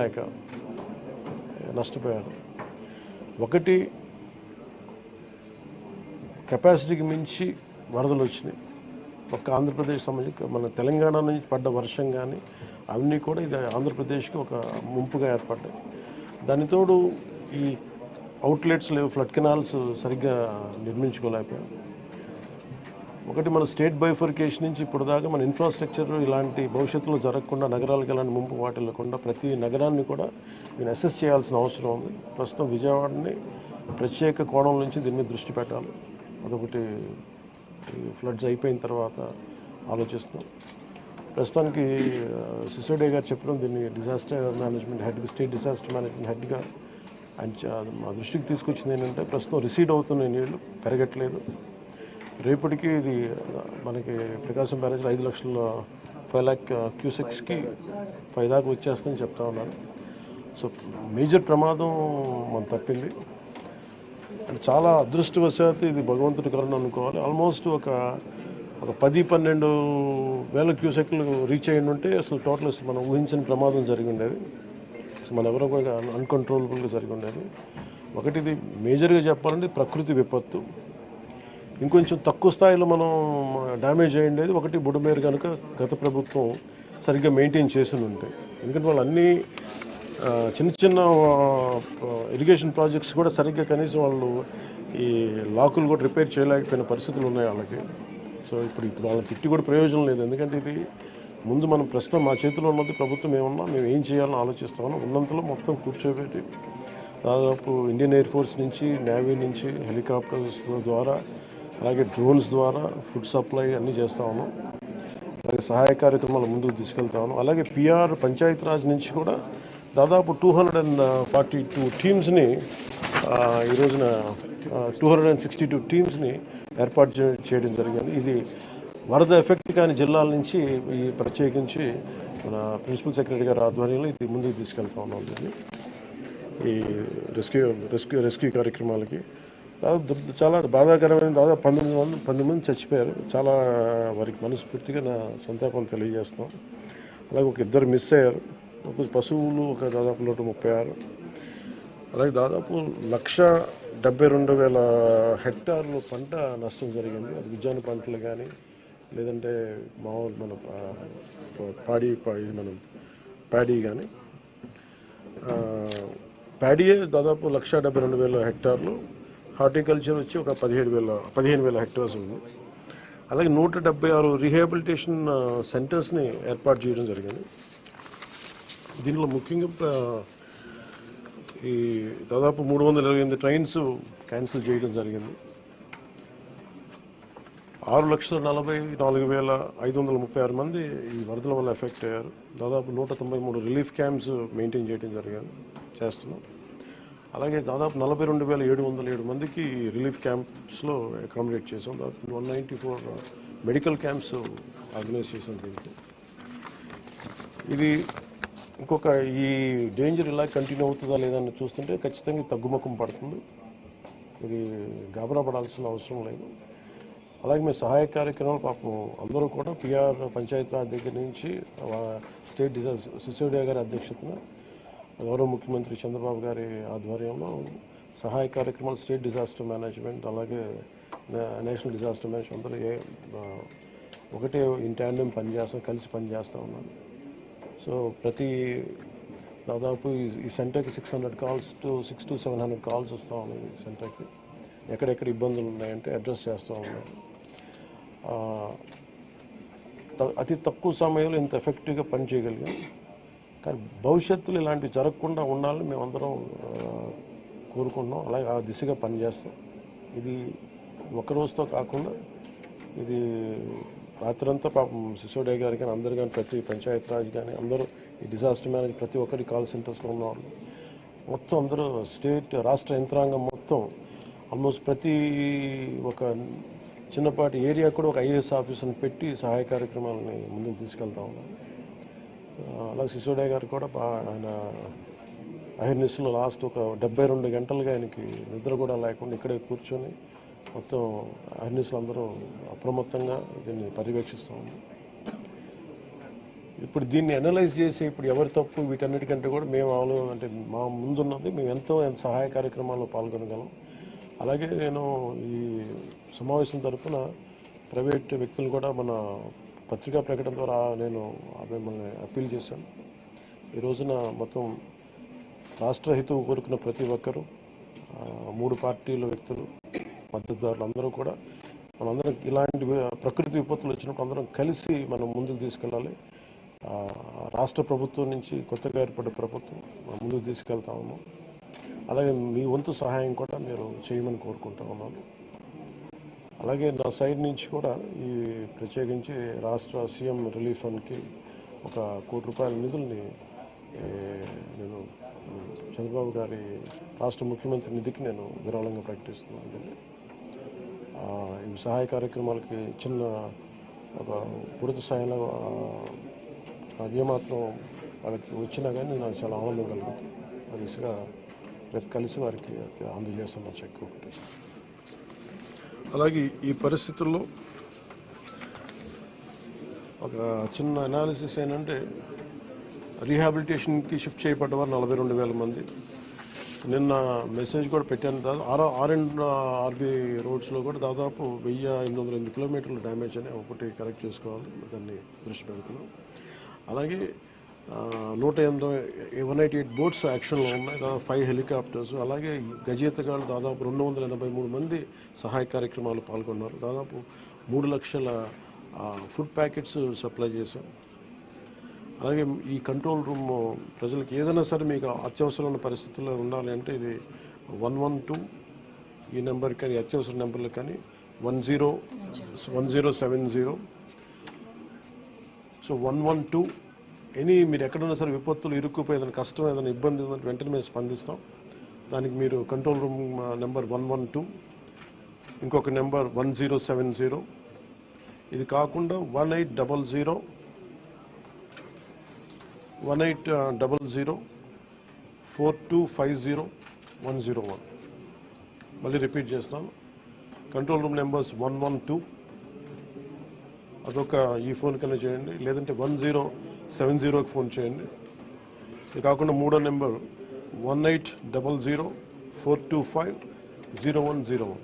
లేక uh, నష్టపోయారు. ఒకటి కెపాసిటీకి మించి వరదలు వచ్చినాయి. ఒక్క ఆంధ్రప్రదేశ్ సంబంధించి మన తెలంగాణ నుంచి పడ్డ వర్షం కానీ అవన్నీ కూడా ఇది ఆంధ్రప్రదేశ్కి ఒక ముంపుగా ఏర్పడ్డాయి. దానితోడు ఈ అవుట్లెట్స్ లేవు ఫ్లడ్ కెనాల్స్ సరిగ్గా నిర్మించుకోలేకపోయాం. ఒకటి మన స్టేట్ బైఫర్కేషన్ నుంచి ఇప్పుడు దాకా మన ఇన్ఫ్రాస్ట్రక్చర్ ఇలాంటి భవిష్యత్తులో జరగకుండా నగరాలకు ఎలాంటి ముంపు వాటిల్లకుండా ప్రతి నగరాన్ని కూడా నేను అసెస్ చేయాల్సిన అవసరం ఉంది. ప్రస్తుతం విజయవాడని ప్రత్యేక కోణం నుంచి దీని మీద దృష్టి పెట్టాలి. అదొకటి ఫ్లడ్స్ అయిపోయిన తర్వాత ఆలోచిస్తున్నాం. ప్రస్తుతానికి సిసోడే గారు చెప్పడం దీన్ని disaster management head state disaster management హెడ్గా ఆయన మా దృష్టికి తీసుకొచ్చింది ఏంటంటే ప్రస్తుతం రిసీడ్ అవుతున్న నీళ్ళు పెరగట్లేదు. రేపటికి ఇది మనకి ప్రకాశం బ్యారేజ్లో ఐదు లక్షల ఫైవ్ ల్యాక్ uh, క్యూసెక్స్కి ఫైవ్ దాకా వచ్చేస్తుందని చెప్తా ఉన్నారు. సో మేజర్ ప్రమాదం మనం తప్పింది. అండ్ చాలా అదృష్టవశాత్తు ఇది భగవంతుడి కరుణ అనుకోవాలి. ఆల్మోస్ట్ ఒక ఒక పది పన్నెండు వేల క్యూసెక్లు రీచ్ అయ్యి ఉంటే అసలు టోటల్ అసలు మనం ఊహించిన ప్రమాదం జరిగి ఉండేది. అసలు మన ఎవరో కూడా అన్కంట్రోలబుల్గా జరిగి ఉండేది. ఒకటి ఇది మేజర్గా చెప్పాలంటే ప్రకృతి విపత్తు. ఇంకొంచెం తక్కువ స్థాయిలో మనం డ్యామేజ్ అయ్యేది ఒకటి బుడమేరు కనుక గత ప్రభుత్వం సరిగ్గా మెయింటైన్ చేసి ఉంటాయి ఎందుకంటే వాళ్ళు అన్ని చిన్న చిన్న ఇరిగేషన్ ప్రాజెక్ట్స్ కూడా సరిగ్గా కనీసం వాళ్ళు ఈ లాకులు కూడా రిపేర్ చేయలేకపోయిన పరిస్థితులు ఉన్నాయి వాళ్ళకి. సో ఇప్పుడు ఇప్పుడు వాళ్ళని తిట్టి కూడా ప్రయోజనం లేదు. ఎందుకంటే ఇది ముందు మనం ప్రస్తుతం మా చేతిలో ఉన్నది ప్రభుత్వం ఏమన్నా మేము ఏం చేయాలని ఆలోచిస్తామని ఉన్నంతలో మొత్తం కూర్చోబెట్టి దాదాపు ఇండియన్ ఎయిర్ ఫోర్స్ నుంచి నేవీ నుంచి హెలికాప్టర్స్ ద్వారా అలాగే డ్రోన్స్ ద్వారా ఫుడ్ సప్లై అన్నీ చేస్తూ ఉన్నాం. అలాగే సహాయ కార్యక్రమాలు ముందుకు తీసుకెళ్తా ఉన్నాం. అలాగే పిఆర్ పంచాయతీరాజ్ నుంచి కూడా దాదాపు two hundred and forty two టీమ్స్ని ఈ రోజున two hundred and sixty two టీమ్స్ని ఏర్పాటు చేయడం జరిగింది. ఇది వరద ఎఫెక్ట్ కాని జిల్లాల నుంచి ఈ ప్రత్యేకించి మన ప్రిన్సిపల్ సెక్రటరీ గారి ఆధ్వర్యంలో ఇది ముందుకు తీసుకెళ్తా ఉన్నాం దీన్ని. ఈ రెస్క్యూ రెస్క్యూ రెస్క్యూ కార్యక్రమాలకి దాదాపు చాలా బాధాకరమైన దాదాపు పంతొమ్మిది మంది పంతొమ్మిది మంది చచ్చిపోయారు. చాలా వారికి మనస్ఫూర్తిగా నా సంతాపం తెలియజేస్తాం. అలాగే ఒక ఇద్దరు మిస్ అయ్యారు. ఒక పశువులు ఒక దాదాపు నూట ముప్పై ఆరు. అలాగే దాదాపు లక్ష డెబ్బై రెండు వేల హెక్టార్లు పంట నష్టం జరిగింది. అది ఉద్యాన పంటలు కానీ లేదంటే మామూలు మన పా- పాడి పా- ఇది మనం ప్యాడీ కానీ ప్యాడీయే దాదాపు లక్ష డెబ్బై రెండు వేల హెక్టార్లు. హార్టికల్చర్ వచ్చి ఒక పదిహేడు వేల పదిహేను వేల హెక్టార్స్ ఉంది. అలాగే నూట డెబ్బై ఆరు రీహాబిలిటేషన్ సెంటర్స్ని ఏర్పాటు చేయడం జరిగింది. దీనిలో ముఖ్యంగా ఈ దాదాపు మూడు వందల ఇరవై ఎనిమిది ట్రైన్స్ క్యాన్సిల్ చేయడం జరిగింది. ఆరు లక్షల నలభై నాలుగు వేల ఐదు వందల ముప్పై ఆరు మంది ఈ వరదల వల్ల ఎఫెక్ట్ అయ్యారు. దాదాపు నూట తొంభై మూడు రిలీఫ్ క్యాంప్స్ మెయింటైన్ చేయడం జరిగింది చేస్తున్నాం. అలాగే దాదాపు నలభై రెండు వేల ఏడు వందల ఏడు మందికి రిలీఫ్ క్యాంప్స్లో అకామిడేట్ చేసాం దాదాపు one ninety four medical camps organise చేసాం దీనికి. ఇది ఇంకొక ఈ డేంజర్ ఇలా కంటిన్యూ అవుతుందా లేదా అని చూస్తుంటే ఖచ్చితంగా తగ్గుముఖం పడుతుంది. ఇది గాబరా పడాల్సిన అవసరం లేదు. అలాగే మేము సహాయ కార్యక్రమాలు పాపం అందరూ కూడా పిఆర్ పంచాయతీరాజ్ దగ్గర నుంచి స్టేట్ డిజాస్ సిసోడియా గారి అధ్యక్షతన గౌరవ ముఖ్యమంత్రి చంద్రబాబు గారి ఆధ్వర్యంలో సహాయ కార్యక్రమాలు స్టేట్ డిజాస్టర్ మేనేజ్మెంట్ అలాగే నేషనల్ డిజాస్టర్ మేనేజ్మెంట్ అందరూ ఏ ఒకటే ఇన్ ట్యాండమ్ పనిచేస్తాం కలిసి పనిచేస్తూ ఉన్నాను సో ప్రతి దాదాపు ఈ- సెంటర్కి six hundred calls to six to seven hundred calls వస్తూ ఉన్నాయి ఈ సెంటర్కి. ఎక్కడెక్కడ ఇబ్బందులు ఉన్నాయంటే అడ్రస్ చేస్తూ ఉన్నాయి త- అతి తక్కువ సమయంలో ఇంత ఎఫెక్టివ్గా పనిచేయగలిగాం. కానీ భవిష్యత్తులో ఇలాంటివి జరగకుండా ఉండాలని మేమందరం కోరుకుంటున్నాం. అలాగే ఆ దిశగా పనిచేస్తాం. ఇది ఒక రోజుతో కాకుండా ఇది రాత్రంతా పాపం సిసోడే గారి కానీ అందరు కానీ ప్రతి పంచాయత్ రాజ్ కానీ అందరూ ఈ డిజాస్టర్ మేనేజ్ ప్రతి ఒక్కరి కాల్ సెంటర్స్లో ఉన్నవాళ్ళు. మొత్తం అందరూ స్టేట్ రాష్ట్ర యంత్రాంగం మొత్తం ఆల్మోస్ట్ ప్రతి ఒక చిన్నపాటి ఏరియా కూడా ఒక ఐఏఎస్ ఆఫీసర్ని పెట్టి సహాయ కార్యక్రమాలని ముందుకు తీసుకెళ్తా ఉన్నాం అలాగే సిసోడే గారు కూడా బాగా ఆయన అహిర్నిస్లో లాస్ట్ ఒక డెబ్బై రెండు గంటలుగా ఆయనకి నిద్ర కూడా లేకుండా ఇక్కడే కూర్చొని మొత్తం అహిర్నిస్లు అందరూ అప్రమత్తంగా దీన్ని పర్యవేక్షిస్తూ ఇప్పుడు దీన్ని అనలైజ్ చేసి ఇప్పుడు ఎవరి తప్పు వీటన్నిటికంటే కూడా మేము ఆలో అంటే మా ముందున్నది మేము ఎంతో ఎంత సహాయ కార్యక్రమాల్లో పాల్గొనగలం. అలాగే నేను ఈ సమావేశం తరఫున ప్రైవేట్ వ్యక్తులు కూడా మన పత్రికా ప్రకటన ద్వారా నేను మిమ్మల్ని అప్పీల్ చేశాను. ఈ రోజున మొత్తం రాష్ట్ర హితవు కోరుకున్న ప్రతి ఒక్కరూ మూడు పార్టీల వ్యక్తులు మద్దతుదారులు అందరూ కూడా మనందరం ఇలాంటి ప్రకృతి విపత్తులు వచ్చినప్పుడు అందరం కలిసి మనం ముందుకు తీసుకెళ్ళాలి. రాష్ట్ర ప్రభుత్వం నుంచి కొత్తగా ఏర్పడ్డ ప్రభుత్వం మనం ముందుకు తీసుకెళ్తా ఉన్నాం. అలాగే మీ వంతు సహాయం కూడా మీరు చేయమని కోరుకుంటా ఉన్నాను. అలాగే నా సైడ్ నుంచి కూడా ఈ ప్రత్యేకించి రాష్ట్ర సీఎం రిలీఫ్ ఫండ్కి ఒక కోటి రూపాయల నిధుల్ని నేను చంద్రబాబు గారి రాష్ట్ర ముఖ్యమంత్రి నిధికి నేను విరాళంగా ప్రకటిస్తున్నాను ఈ సహాయ కార్యక్రమాలకి చిన్న ఒక పూర్తి స్థాయిలో ఏమాత్రం వాళ్ళకి వచ్చినా కానీ నాకు చాలా ఆనందం కలుగుతుంది. ఆ దిశగా రేపు కలిసి వారికి అందజేస్తాను చెక్ ఒకటి అలాగే ఈ పరిస్థితుల్లో ఒక చిన్న అనాలిసిస్ ఏంటంటే రీహాబిలిటేషన్కి షిఫ్ట్ చేయబడ్డవారు నలభై రెండు వేల మంది. నిన్న మెసేజ్ కూడా పెట్టాను. దాదాపు ఆర్ ఆర్ అండ్ ఆర్బీఐ రోడ్స్లో కూడా దాదాపు వెయ్యి ఎనిమిది వందల ఎనిమిది కిలోమీటర్లు డ్యామేజ్ అని ఒకటి కరెక్ట్ చేసుకోవాలి. దాన్ని దృష్టి పెడుతున్నాం. అలాగే నూట ఎనిమిది వన్ ఎయిటీ ఎయిట్ బోట్స్ యాక్షన్లో ఉన్నాయి. దాదాపు ఫైవ్ హెలికాప్టర్స్ అలాగే గజేతగాళ్ళు దాదాపు రెండు వందల ఎనభై మూడు మంది సహాయ కార్యక్రమాలు పాల్గొన్నారు. దాదాపు మూడు లక్షల ఫుడ్ ప్యాకెట్స్ సప్లై చేశాం. అలాగే ఈ కంట్రోల్ రూమ్ ప్రజలకు ఏదైనా సరే మీకు అత్యవసరమైన పరిస్థితుల్లో ఉండాలి అంటే ఇది వన్ వన్ టూ ఈ నెంబర్ కానీ అత్యవసర నెంబర్లు కానీ one zero one zero seven zero so one one two any మీరు ఎక్కడున్నా సరే విపత్తులు ఇరుక్కుపోయి ఏదైనా కష్టం ఏదైనా ఇబ్బంది ఉందంటే వెంటనే మేము స్పందిస్తాం. దానికి మీరు control room number one one two ఇంకొక number one zero seven zero. ఇది కాకుండా one eight double zero one eight double zero four two five zero one zero one. మళ్ళీ రిపీట్ చేస్తాను control room numbers one one two. అదొక ఈ phone కన్నా చేయండి. లేదంటే వన్ జీరో సెవెన్ జీరోకి ఫోన్ చేయండి. ఇది కాకుండా మూడో number one eight double zero four two five zero one zero one.